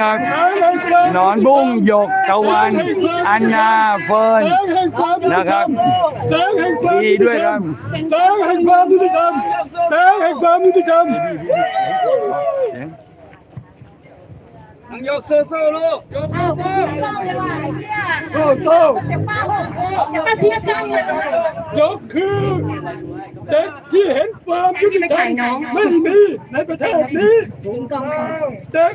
ครับหนอนบุ้งหยกตะวัน อันนาเฟิร์นนะครับแสงแห่งความดีด้วยครับแสงแห่งความยุติธรรมแสงแห่งความยุติธรรมน้องยกสู้ๆลูกโอ้โหยกคือเด็กที่เห็นความยุติธรรมไม่มีในประเทศนี้เด็ก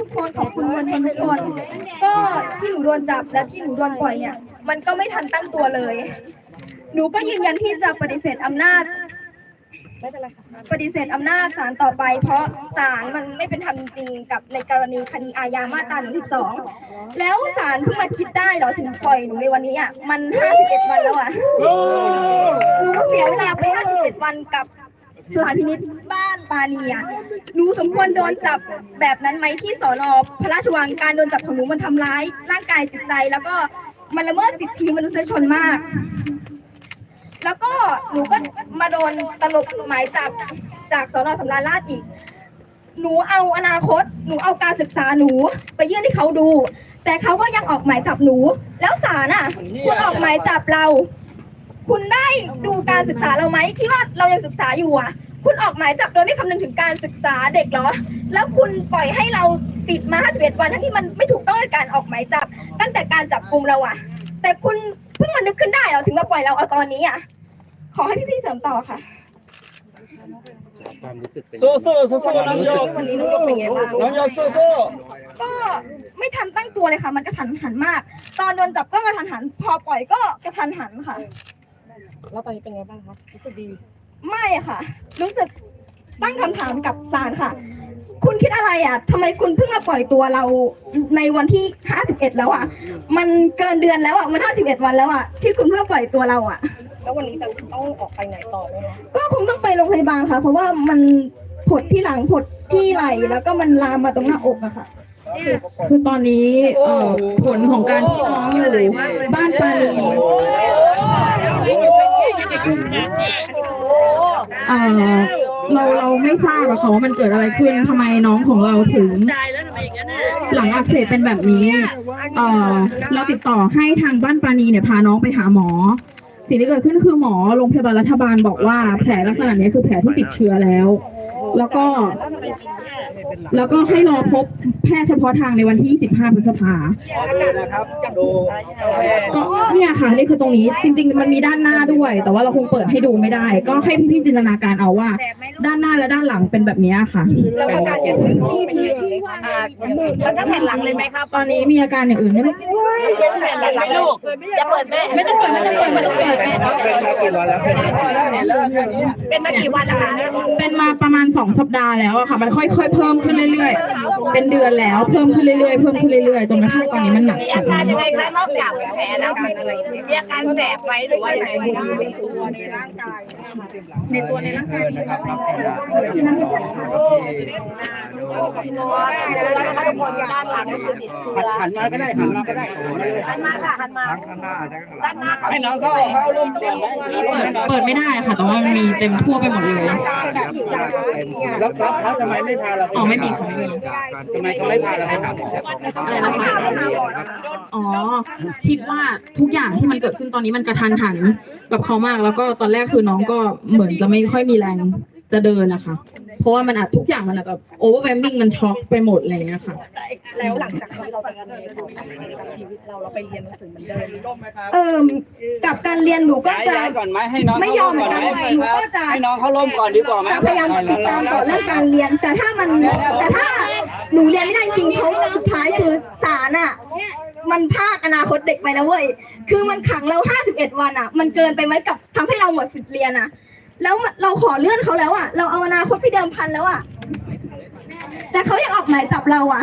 กคนขอบคุณมวลชนทุกคนก็ที่หนูโดนจับและที่หนูโดนปล่อยเนี่ย มันก็ไม่ทันตั้งตัวเลย หนูก็ยืนยันที่จะปฏิเสธอำนาจปฏิเสธอำนาจศาลต่อไป เพราะศาลมันไม่เป็นธรรมจริงกับในกรณีคดีอาญามาตรา112 แล้วศาลเพิ่งมาคิดได้เหรอถึงปล่อยหนูในวันนี้อะมัน 51 วันแล้วอะ โอ้ หนูเสียเวลาไป 51 วันกับสถานพินิจบ้านปานีอะหนูสมควรโดนจับแบบนั้นไหมที่สอนอพระราชวังการโดนจับของหนูมันทำร้าย ร่างกายจิตใจ แล้วก็มันละเมิดสิทธิมนุษยชนมาก แล้วก็หนูก็มาโดนตลบหมายจับจากสอนอสำราญราชอีก หนูเอาอนาคต หนูเอาการศึกษาหนูไปยื่นให้เขาดู แต่เขาก็ยังออกหมายจับหนู แล้วศาลอะคุณออกหมายจับเรา คุณได้ดูการศึกษาเราไหมที่ว่าเรายังศึกษาอยู่อะ คุณออกหมายจับโดยไม่คำนึงถึงการศึกษาเด็กเหรอ แล้วคุณปล่อยให้เราปิดมา51วันทั้งที่มันไม่ถูกต้องในการออกหมายจับ ตั้งแต่การจับกลุ่มเราอะ แต่คุณเพิ่งมานึกขึ้นได้เหรอถึงมาปล่อยเราเอาตอนนี้อะ ขอให้พี่ๆเสริมต่อค่ะสู้ๆสู้ๆน้องยกวันนี้น้องยกเป็นไงบ้าง น้องยกสู้ก็ไม่ทันตั้งตัวเลยค่ะ มันกระทันหันมาก ตอนโดนจับก็กระทันหัน พอปล่อยก็กระทันหันค่ะ แล้วตอนนี้เป็นไงบ้างคะรู้สึกดีไม่อะค่ะ รู้สึกตั้งคำถามกับศาลค่ะ คุณคิดอะไรอะทำไมคุณเพิ่งมาปล่อยตัวเราในวันที่ 51 แล้วอะ มันเกินเดือนแล้วอะ มัน 51 วันแล้วอะ ที่คุณเพิ่งปล่อยตัวเราอะ แล้ววันนี้จะต้องออกไปไหนต่อไหมคะก็คงต้องไปโรงพยาบาลค่ะ เพราะว่ามันผดที่หลังผดที่ไหล่แล้วก็มันลามมาตรงหน้าอกอะค่ะ คือตอนนี้เอ่อผลของการที่น้องอยู่บ้านปานี เอ่อเราเราไม่ทราบอะค่ะว่ามันเกิดอะไรขึ้นทำไมน้องของเราถึง หลังอักเสบเป็นแบบนี้เอ่อเราติดต่อให้ทางบ้านปานีเนี่ยพาน้องไปหาหมอ สิ่งที่เกิดขึ้นคือหมอโรงพยาบาลรัฐบาลบอกว่า แผลลักษณะนี้คือแผลที่ติดเชื้อแล้ว แล้วก็ แล้วก็ให้รอพบแพทย์เฉพาะทางในวันที่ 25 พฤษภาๆนะครับดูก็เนี่ยค่ะนี่คือตรงนี้จริง ๆ มันมีด้านหน้าด้วย แต่ว่าเราคงเปิดให้ดูไม่ได้ ก็ให้พี่ๆจินตนาการเอาว่า ด้านหน้าและด้านหลังเป็นแบบนี้ค่ะแล้วอาการอย่างอื่นที่เป็นยังไงคะแล้วก็แผ่นหลังเลยไหมครับตอนนี้มีอาการอย่างอื่นไหมเป็นแผ่นหลังไหมลูกอย่าเปิดแม่ไม่ต้องเปิดไม่ต้องเปิดไม่ต้องเปิดแม่เป็นมากี่วันแล้วคะเป็นมาประมาณสองสัปดาห์แล้วอะค่ะ มันค่อยๆเพิ่มขึ้นเรื่อยๆ เป็นเดือนแล้วเพิ่มขึ้นเรื่อยๆเพิ่มขึ้นเรื่อยๆจนกระทั่งตอนนี้มันหนักมีอาการยังไงคะนอกจากแผลแล้วมีอาการแสบไหมหรือว่าอะไหนในตัวในร่างกายในตัวในร่างกายมีนะครับรับขนาดที่โดแล้วก็ทุกคนด้านหลังก็คือติดเชื้อหันมาก็ได้หันมาก็ได้หันมาค่ะหันมาทั้งข้างหน้าทั้งข้างหลัด้านหน้าให้น้องเขาเข้าร่วมก่อนไหมนี่เปิดเปิดไม่ได้ค่ะ แต่ว่ามันมีเต็มทั่วไปหมดเลยแล้วแล้วเขาทำไมไม่พาเราอ๋อไม่มีค่ะไม่มีทำไมเขาไม่พาเราไปหาหมออะไรนะคะอ๋อ คิดว่าทุกอย่างที่มันเกิดขึ้นตอนนี้มันกระทันหันกับเขามาก แล้วก็ตอนแรกคือน้องก็เหมือนจะไม่ค่อยมีแรงจะเดินนะคะ เพราะว่ามันอาจทุกอย่างมันอาจจะโอเวอร์แวมมิ่งมันช็อกไปหมดอะไรอย่างเงี้ยค่ะ แล้วหลังจากนี้เราจะทำยังไงต่อไปกับชีวิตเราเราไปเรียนหนังสือเหมือนเดิมเอ่มกับการเรียนหนูก็จะย้ายก่อนไหมให้น้องไม่ยอมเหมือนกันหนูก็จะให้น้องเขาล้มก่อนดีกว่าไหมจะพยายามติดตามต่อเรื่องการเรียนแต่ถ้ามันแต่ถ้า หนูเรียนไม่ได้จริงเขาสุดท้ายคือสารอะ มันภาคอนาคตเด็กไปนะเว้ย คือมันขังเรา 51 วันอะ มันเกินไปไหมกับทำให้เราหมดสิทธิ์เรียนอะ แล้วเราขอเลื่อนเขาแล้วอะ เราเอาอนาคตไปเดิมพันแล้วอะ แต่เขายังออกหมายจับเราอะ